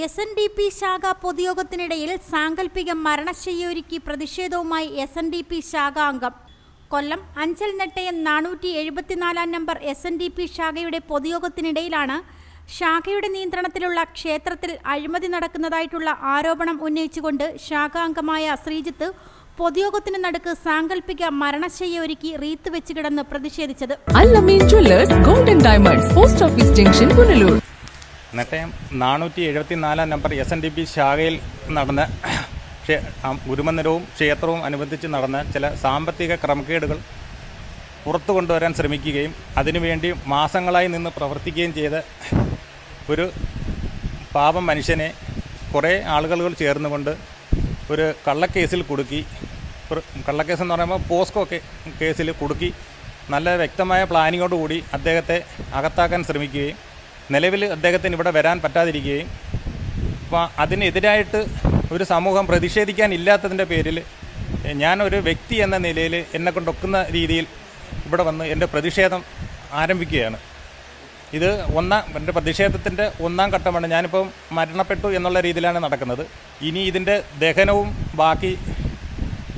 S N D P ശാഖ പൊതുയോഗത്തിനിടയിൽ സാങ്കല്പിക മരണശയ്യൊരുക്കി പ്രതിഷേധവുമായി എസ് എൻ ഡി പി ശാഖ അംഗം. കൊല്ലം അഞ്ചൽ നെട്ടയം നാനൂറ്റി എഴുപത്തിനാലാം number S N D P ശാഖയുടെ പൊതുയോഗത്തിനിടയിലാണ് ശാഖയുടെ നിയന്ത്രണത്തിലുള്ള ക്ഷേത്രത്തിൽ അഴിമതി നടക്കുന്നതായിട്ടുള്ള ആരോപണം ഉന്നയിച്ചുകൊണ്ട് ശാഖാംഗമായ ശ്രീജിത്ത് പൊതുയോഗത്തിന് നടുക്ക് സാങ്കല്പിക മരണശയ്യ ഒരുക്കി റീത്ത് വെച്ച് കിടന്ന് പ്രതിഷേധിച്ചത്. Allameen jewellers golden diamonds post office junction Punalur Nettayam നാനൂറ്റി എഴുപത്തി നാലാം number S N D P ശാഖയിൽ നടന്ന ഗുരുമന്ദിരവും ക്ഷേത്രവും അനുബന്ധിച്ച് നടന്ന ചില സാമ്പത്തിക ക്രമക്കേടുകൾ പുറത്തു കൊണ്ടുവരാൻ ശ്രമിക്കുകയും അതിനുവേണ്ടി മാസങ്ങളായി നിന്ന് പ്രവർത്തിക്കുകയും ചെയ്ത ഒരു പാപം മനുഷ്യനെ കുറേ ആളുകൾ ചേർന്നുകൊണ്ട് ഒരു കള്ളക്കേസിൽ കുടുക്കി ഒരു കള്ളക്കേസ് എന്ന് പറയുമ്പോൾ പോസ്കോ കേസിൽ കുടുക്കി നല്ല വ്യക്തമായ പ്ലാനിങ്ങോടുകൂടി അദ്ദേഹത്തെ അകത്താക്കാൻ ശ്രമിക്കുകയും നിലവിൽ അദ്ദേഹത്തിന് ഇവിടെ വരാൻ പറ്റാതിരിക്കുകയും അപ്പോൾ അതിനെതിരായിട്ട് ഒരു സമൂഹം പ്രതിഷേധിക്കാനില്ലാത്തതിന്റെ പേരിൽ ഞാനൊരു വ്യക്തി എന്ന നിലയിൽ എന്നെ കൊണ്ടൊക്കുന്ന രീതിയിൽ ഇവിടെ വന്ന് എന്റെ പ്രതിഷേധം ആരംഭിക്കുകയാണ്. ഇത് ഒന്നാം എന്റെ പ്രതിഷേധത്തിന്റെ ഒന്നാം ഘട്ടമാണ്. ഞാനിപ്പം മരണപ്പെട്ടു എന്നുള്ള രീതിയിലാണ് നടക്കുന്നത്. ഇനി ഇതിന്റെ ദഹനവും ബാക്കി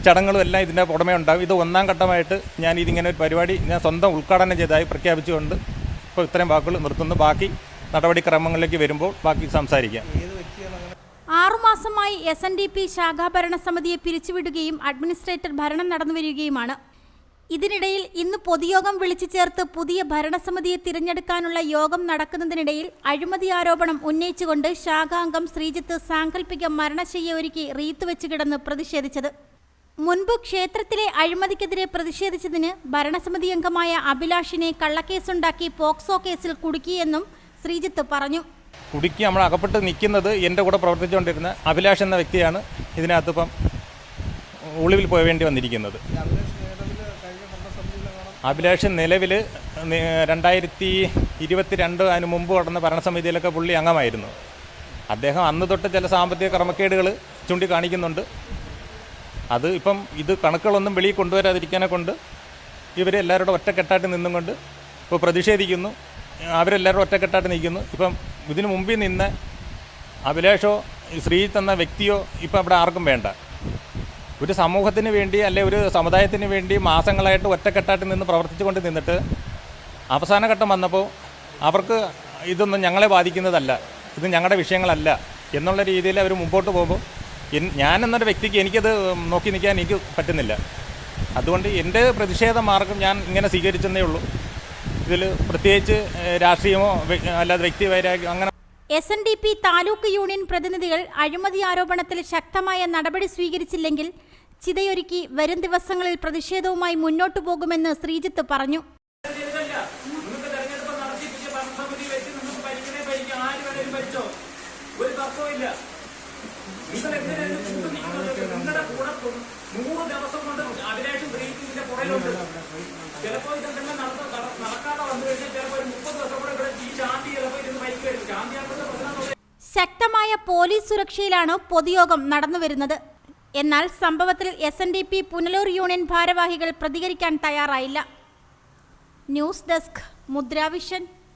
ചടങ്ങുകളും എല്ലാം ഇതിന്റെ പുറമേ ഉണ്ടാകും. ഇത് ഒന്നാം ഘട്ടമായിട്ട് ഞാൻ ഇതിങ്ങനെ ഒരു പരിപാടി ഞാൻ സ്വന്തം ഉദ്ഘാടനം ചെയ്തതായി പ്രഖ്യാപിച്ചുകൊണ്ട് ഇപ്പോൾ ഇത്രയും വാക്കുകൾ നിർത്തുന്നു. ബാക്കി നടപടിക്രമങ്ങളിലേക്ക് വരുമ്പോൾ ബാക്കി സംസാരിക്കാം. ആറുമാസമായി എസ് എൻ ഡി പി ശാഖാഭരണ സമിതിയെ പിരിച്ചുവിടുകയും അഡ്മിനിസ്ട്രേറ്റർ ഭരണം നടന്നുവരികയുമാണ് ഇതിനിടയിൽ ഇന്ന് പൊതുയോഗം വിളിച്ചു ചേർത്ത് പുതിയ ഭരണസമിതിയെ തിരഞ്ഞെടുക്കാനുള്ള യോഗം നടക്കുന്നതിനിടയിൽ അഴിമതി ആരോപണം ഉന്നയിച്ചുകൊണ്ട് ശാഖാംഗം ശ്രീജിത്ത് സാങ്കല്പിക മരണശയ്യ ഒരുക്കി റീത്ത് വെച്ച് കിടന്ന് പ്രതിഷേധിച്ചത്. മുൻപ് ക്ഷേത്രത്തിലെ അഴിമതിക്കെതിരെ പ്രതിഷേധിച്ചതിന് ഭരണസമിതി അംഗമായ അഭിലാഷിനെ കള്ളക്കേസുണ്ടാക്കി പോക്സോ കേസിൽ കുടുക്കിയെന്നും ശ്രീജിത്ത് പറഞ്ഞു. കുടുക്കി നമ്മൾ അകപ്പെട്ട് നിൽക്കുന്നത് എന്റെ കൂടെ പ്രവർത്തിച്ചുകൊണ്ടിരുന്ന അഭിലാഷ് എന്ന വ്യക്തിയാണ് ഇതിനകത്ത് ഇപ്പം ഒളിവിൽ പോവേണ്ടി വന്നിരിക്കുന്നത്. അഭിലാഷ് നിലവിൽ രണ്ടായിരത്തി ഇരുപത്തിരണ്ട് അതിന് മുമ്പ് നടന്ന ഭരണസമിതിയിലൊക്കെ പുള്ളി അംഗമായിരുന്നു. അദ്ദേഹം അന്ന് തൊട്ട് ചില സാമ്പത്തിക ക്രമക്കേടുകൾ ചൂണ്ടിക്കാണിക്കുന്നുണ്ട്. അത് ഇപ്പം ഇത് കണക്കുകളൊന്നും വെളിയിൽ കൊണ്ടുവരാതിരിക്കാനെ കൊണ്ട് ഇവരെല്ലാവരുടെ ഒറ്റക്കെട്ടായിട്ട് നിന്നും കൊണ്ട് ഇപ്പോൾ പ്രതിഷേധിക്കുന്നു. അവരെല്ലാവരും ഒറ്റക്കെട്ടായിട്ട് നിൽക്കുന്നു. ഇപ്പം ഇതിനു മുമ്പിൽ നിന്ന് അഭിലാഷോ സ്ത്രീ തന്ന വ്യക്തിയോ ഇപ്പം അവിടെ ആർക്കും വേണ്ട. ഒരു സമൂഹത്തിന് വേണ്ടി അല്ലെ ഒരു സമുദായത്തിന് വേണ്ടി മാസങ്ങളായിട്ട് ഒറ്റക്കെട്ടായിട്ട് നിന്ന് പ്രവർത്തിച്ചു കൊണ്ട് നിന്നിട്ട് അവസാന ഘട്ടം വന്നപ്പോൾ അവർക്ക് ഇതൊന്നും ഞങ്ങളെ ബാധിക്കുന്നതല്ല. ഇത് ഞങ്ങളുടെ വിഷയങ്ങളല്ല എന്നുള്ള രീതിയിൽ അവർ മുമ്പോട്ട് പോകുമ്പോൾ ഞാൻ എന്നൊരു വ്യക്തിക്ക് എനിക്കത് നോക്കി നിൽക്കാൻ എനിക്ക് പറ്റുന്നില്ല. അതുകൊണ്ട് എന്റെ പ്രതിഷേധ മാർഗം ഞാൻ ഇങ്ങനെ സ്വീകരിച്ചെന്നേ ഉള്ളൂ. ഇതിൽ പ്രത്യേകിച്ച് രാഷ്ട്രീയമോ അല്ലാതെ വ്യക്തി വൈരാഗ്യം അങ്ങനെ S N D P taluk union പ്രതിനിധികൾ അഴിമതി ആരോപണത്തിൽ ശക്തമായ നടപടി സ്വീകരിച്ചില്ലെങ്കിൽ ചിതയൊരുക്കി വരും ദിവസങ്ങളിൽ പ്രതിഷേധവുമായി മുന്നോട്ടു പോകുമെന്ന് ശ്രീജിത്ത് പറഞ്ഞു. ഒരു നിങ്ങൾ എന്തിനാ ഇതിന് കൂട്ടു നിൽക്കുന്നത് നിങ്ങളുടെ കൂടെ നൂറ് ദിവസം കൊണ്ട് അതിനായിട്ട് ബ്രീക്കും ഇതിന്റെ പുറയിലുണ്ട് ചിലപ്പോ നടത്ത നടക്കാതെ വന്നു കഴിഞ്ഞാൽ ചിലപ്പോ ഒരു മുപ്പത് ദിവസം കൂടെ ഇവിടെ ഈ ശാന്തി ചിലപ്പോ ഇരുന്ന് ഭരിക്കുമായിരിക്കും ചാണ്ടി ആകുന്നത് പ്രധാന ശക്തമായ പോലീസ് സുരക്ഷയിലാണ് പൊതുയോഗം നടന്നുവരുന്നത് എന്നാൽ സംഭവത്തിൽ S N D P Punalur union ഭാരവാഹികൾ പ്രതികരിക്കാൻ തയ്യാറായില്ല. News desk Mudra Vision.